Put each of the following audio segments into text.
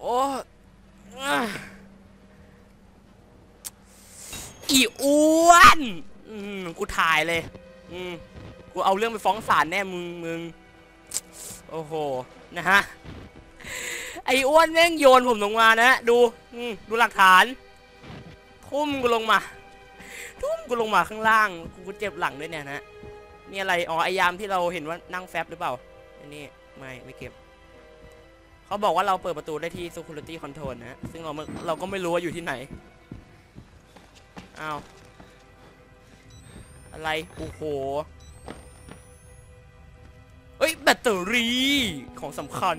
โอ้อีอ้วนกูถ่ายเลยกูเอาเรื่องไปฟ้องศาลแน่มึงมึงโอ้โห นะฮะ ไอ้อ้วนแม่งโยนผมลงมานะ ดูดูหลักฐาน ทุ่มกูลงมา ทุ่มกูลงมาข้างล่าง กูเจ็บหลังด้วยเนี่ยนะนี่อะไร อ๋อไอยามที่เราเห็นว่านั่งแฟบหรือเปล่าอันนี้ไม่ ไม่เก็บ เขาบอกว่าเราเปิดประตูได้ที่ security control นะ ซึ่งเราเราก็ไม่รู้ว่าอยู่ที่ไหนอ้าวอะไร โอ้โหเฮ้ย แบตเตอรี่ของสำคัญ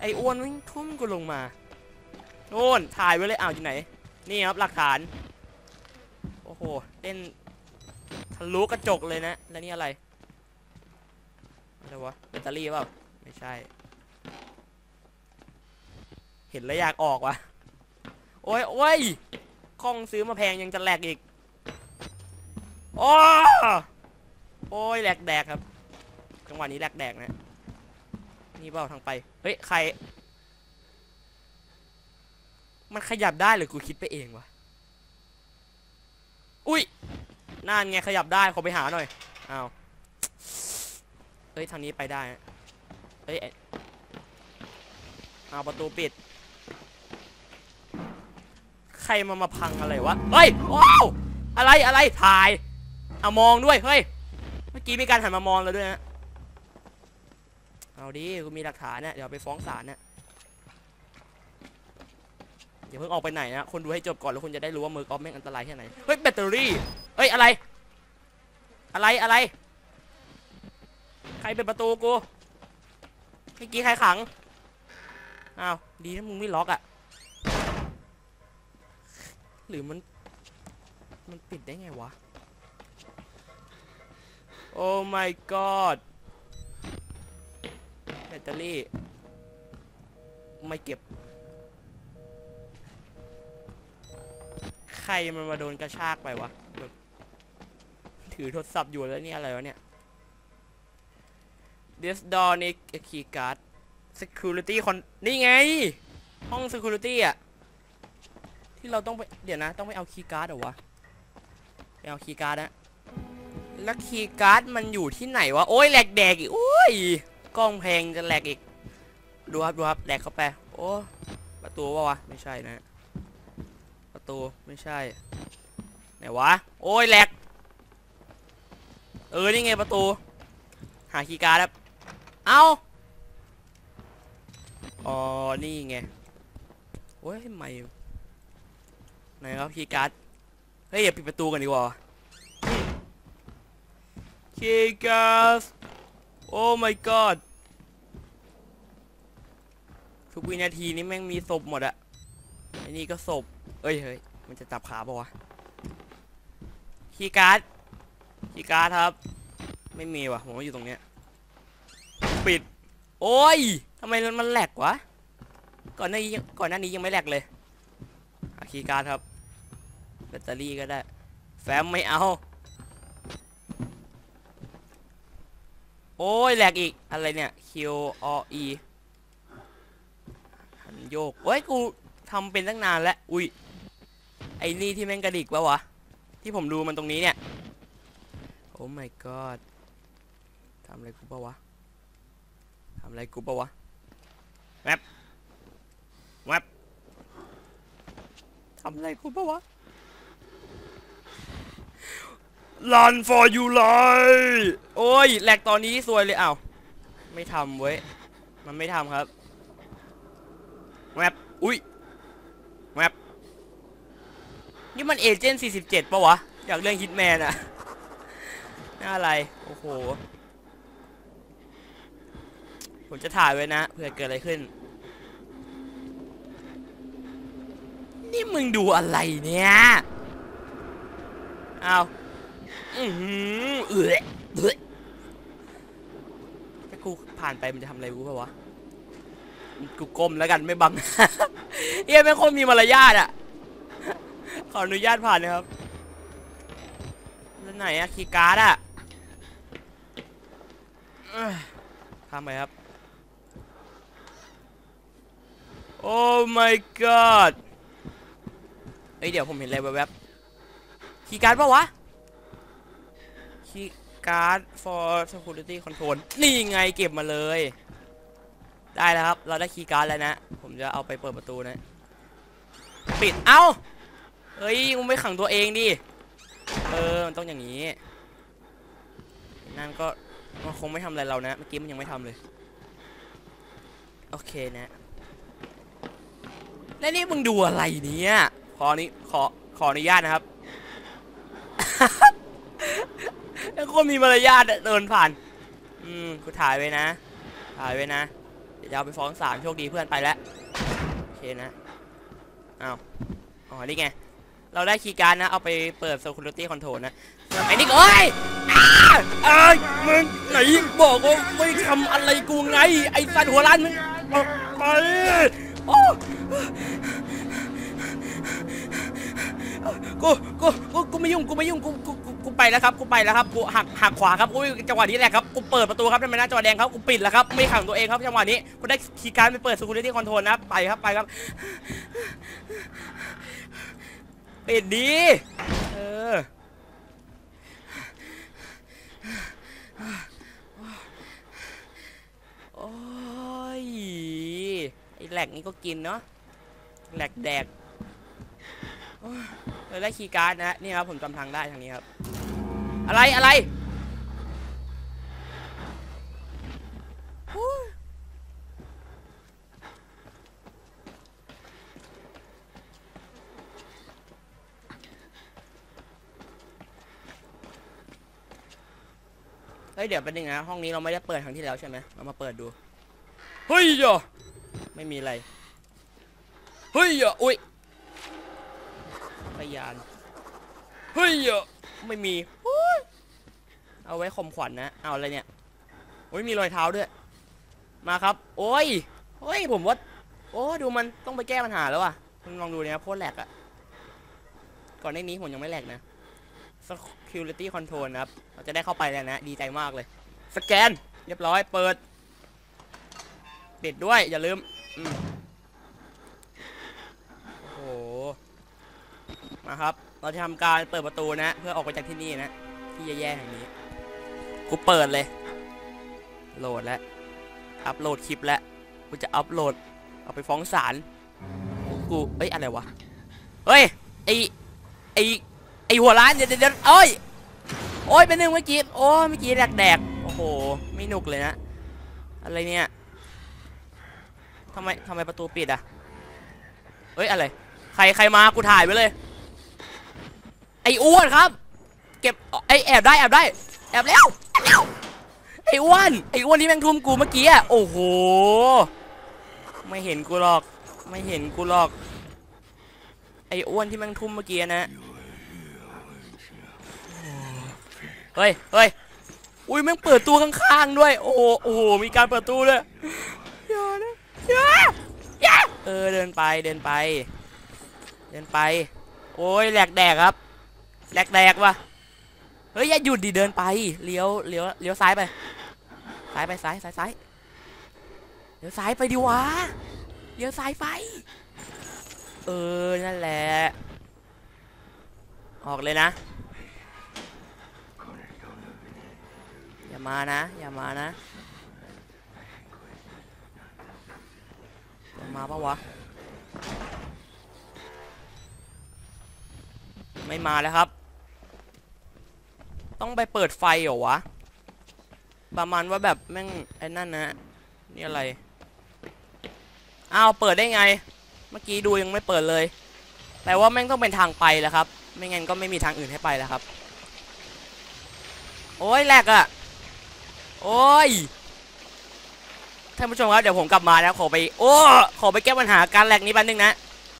ไออ้วนวิ่งทุ่มกูลงมาโน่นถ่ายไว้เลยอ้าวอยู่ไหน นี่ครับหลักฐาน โอ้โห เล่นทะลุกระจกเลยนะ แล้วนี่อะไร อะไรวะ แบตเตอรี่เปล่า ไม่ใช่ เห็นแล้วอยากออกวะโอ้ยโอ้ยกล้องซื้อมาแพงยังจะแหลกอีก โอ้โอ้ยแหลกแดกครับ จังหวะนี้แหลกแดกนะ นี่เปล่าทางไป เฮ้ย ใคร มันขยับได้หรือกูคิดไปเองวะ อุ้ยนั่นไงขยับได้ขอไปหาหน่อย อ้าว เฮ้ยทางนี้ไปได้ เฮ้ยเอาประตูปิด รมามาพังอะไรวะ เฮ้ย ว้าว อะไรอะไรถ่ายเอามองด้วย เฮ้ย เมื่อกี้มีการหันมามองแล้วด้วยนะ เอาดิกูมีหลักฐานเนี่ยเดี๋ยวไปฟ้องศาลเนี่ยอย่าเพิ่งออกไปไหนนะคนดูให้จบก่อนแล้วคุณจะได้รู้ว่ามือกอล์ฟแม่งอันตรายแค่ไหน เฮ้ยแบตเตอรี่ เฮ้ยอะไร อะไรอะไร ใครเป็นประตูกู เมื่อกี้ใครขัง อ้าว ดีนะมึงไม่ล็อกอะ่ะ หรือมัน มันปิดได้ไงวะ โอ้ my god แบตเตอรี่ ไม่เก็บ ใครมันมาโดนกระชากไปวะแบบถือโทรศัพท์อยู่แล้วเนี่ยอะไรวะเนี่ย this door need a key card security con นี่ไง ห้อง security อะ ที่เราต้องไปเดี๋ยวนะ ต้องไปเอา key card เหรอวะไปเอา key card นะแล้ว key card มันอยู่ที่ไหนวะโอ้ยแหลกแดกอีกโอ้ยกล้องแพงจะแหลกอีกดูครับดูครับแหลกเข้าไปโอ้ประตูปะวะไม่ใช่นะ ประตูไม่ใช่ไหนวะโอ้ยแหลกเออนี่ไงประตู หาคีย์การ์ดครับเอาอ๋อนี่ไงโอ้ยไม่ ไหนครับคีย์การ์ดเฮ้ยอย่าปิดประตูกันดีกว่าคีย์การ์ดโอ้ my god ทุกวินาทีนี้แม่งมีศพหมดอะไอ้นี่ก็ศพ เอ้ยเฮ้ยมันจะจับขาปะวะคีย์การ์ดคีย์การ์ดครับ ไม่มีว่ะผมว่าอยู่ตรงเนี้ยปิด โอ้ยทำไมมันแหลกวะก่อนหน้านี้ก่อนหน้านี้ยังไม่แหลกเลยคีย์การ์ดครับ แบตเตอรี่ก็ได้ แฟ้มไม่เอา โอ้ยแหลกอีก อะไรเนี่ย Q O E หันโยกโอ้ย กูทำเป็นตั้งนานแล้ว อุ้ย ไอ้นี่ที่แม่งกระดิกปะวะ ที่ผมดูมันตรงนี้เนี่ย โอ้ my god ทำอะไรกูปะวะทำอะไรกูปะวะแวบแวบทำอะไรกูปะวะ Run for you life โอ้ยแหลกตอนนี้สวยเลยอ้าวไม่ทำเว้ย มันไม่ทำครับแวบอุ้ยแวบนี่มันเอเจนต์47ปะวะ อยากเรื่องฮิตแมนอะน่าอะไร โอ้โห ผมจะถ่ายไว้นะเผื่อเกิดอะไรขึ้น นี่มึงดูอะไรเนี่ยเอาว เอื้อเออถ้ากูผ่านไปมันจะทำอะไรกูเปล่าวะ กูก้มแล้วกันไม่บังเฮียไม่คนมีมารยาทอะ ขออนุญาตผ่านนะครับ แล้วไหนอะคีการ์ดอะเอ้ยทำไปครับ โอ้ my god เอ้ยเดี๋ยวผมเห็นอะไรแวบๆคีการ์ดปะวะ การ์ด for security control นี่ไงเก็บมาเลย ได้แล้วครับ เราได้คีย์การ์ดแล้วนะ ผมจะเอาไปเปิดประตูนะ ปิด เอ้า เฮ้ยมึงไม่ขังตัวเองดิ เออ มันต้องอย่างนี้ นั่นก็มันคงไม่ทำอะไรเรานะ เมื่อกี้มันยังไม่ทำเลย โอเคนะ แล้วนี่มึงดูอะไรเนี่ย ขอนี้ขอ ขออนุญาตนะครับ แล้วคนมีมารยาทเดินผ่าน อืมกูถ่ายไว้นะ ถ่ายไว้นะ เดี๋ยวจะเอาไปฟ้องศาลโชคดีเพื่อนไปแล้วโอเคนะเอาอ๋อ นี่ไง เราได้คีย์การ์ดนะ เอาไปเปิด security control นะไอ้นี่เอ้ยเอ้ยมึงไหนบอกว่าไม่ทำอะไรกูไง ไอ้สัตว์หัวร้านมึงออกไปโอ้กู กู กู กูไม่ยุ่ง กูไม่ยุ่ง กู กู กูไปแล้วครับกูไปแล้วครับกูหักหักขวาครับอุ้ยจังหวะนี้แหละครับกูเปิดประตูครับทำไมหน้าจอแดงครับกูปิดแล้วครับไม่ขังตัวเองครับจังหวะนี้กูได้คีย์การ์ดไปเปิด security control นะไปครับไปครับปิดดีเออโอ้ยไอแหลกนี่ก็กินเนาะแหลกแดกโอ้ย เราได้คีย์การ์ดนะนี่ครับผมจำทางได้ทางนี้ครับ อะไรอะไรเฮ้ยเดี๋ยวแป๊บนึงนะห้องนี้เราไม่ได้เปิดครั้งที่แล้วใช่ไหมเรามาเปิดดูเฮ้ยอะไม่มีอะไรเฮ้ยอะอุ้ย ยาน เฮ้ยอะไม่มี เอาไว้ข่มขวัญนะ เอาอะไรเนี่ย โอ้ยมีรอยเท้าด้วย มาครับ โอ้ย โอ้ยผมว่า โอ้ดูมันต้องไปแก้ปัญหาแล้วอะคุณลองดูเนี่ยโคตรแหลกอะก่อนหน้านี้ผมยังไม่แหลกนะ security control นะครับ เราจะได้เข้าไปแล้วนะ ดีใจมากเลย สแกน เรียบร้อย เปิด ปิดด้วย อย่าลืม อืมโอ้โห มาครับ เราจะทำการเปิดประตูนะ เพื่อออกไปจากที่นี่นะ ที่แย่ๆแห่งนี้ กูเปิดเลย โหลดแล้ว อัปโหลดคลิปแล้ว กูจะอัปโหลด เอาไปฟ้องศาล กู เอ้ย อะไรวะ เฮ้ย ไอไอไอหัวร้านเดี๋ยวเดี๋ยวเดี๋ยวเอ้ย โอ้ยเป็นหนึ่งเมื่อกี้ โอ้เมื่อกี้แดกแดกๆโอ้โห ไม่หนุกเลยนะ อะไรเนี่ยทำไมทำไมประตูปิดอะเฮ้ย อะไร ใคร ใครมา กูถ่ายไว้เลย ไอ้อ้วนครับ เก็บไอ้แอบได้แอบได้แอบแล้วไอ้อ้วนไอ้อ้วนที่แม่งทุ่มกูเมื่อกี้อะโอ้โหไม่เห็นกูหรอก ไม่เห็นกูหรอก ไอ้อ้วนที่แม่งทุ่มเมื่อกี้นะเฮ้ยเฮ้ยอุ้ยแม่งเปิดตัวข้างๆด้วย โอ้โหโอ้โหมีการเปิดตู้ด้วยอย่านะอย่าอย่าเออเดินไปเดินไป เดินไป โอ้ยแหลกแดกครับ แหลกแดกว่ะเฮ้ยอย่าหยุดดิเดินไปเลี้ยวเลี้ยวเลี้ยวซ้ายไปซ้ายไปซ้ายซ้ายซ้ายเลี้ยวซ้ายไปดิวะเลี้ยวซ้ายไปเออนั่นแหละออกเลยนะอย่ามานะอย่ามานะอย่ามาปะวะไม่มาแล้วครับ ต้องไปเปิดไฟเหรอวะ ประมาณว่าแบบแม่งไอ้นั่นนะนี่อะไร อ้าวเปิดได้ไง เมื่อกี้ดูยังไม่เปิดเลยแต่ว่าแม่งต้องเป็นทางไปแล้วครับ ไม่งั้นก็ไม่มีทางอื่นให้ไปแล้วครับ โอ้ยแหลกอะโอ้ยท่านผู้ชมครับเดี๋ยวผมกลับมาแล้วขอไป โอ้ ขอไปแก้ปัญหาการแหลกนี้แป๊บนึงนะ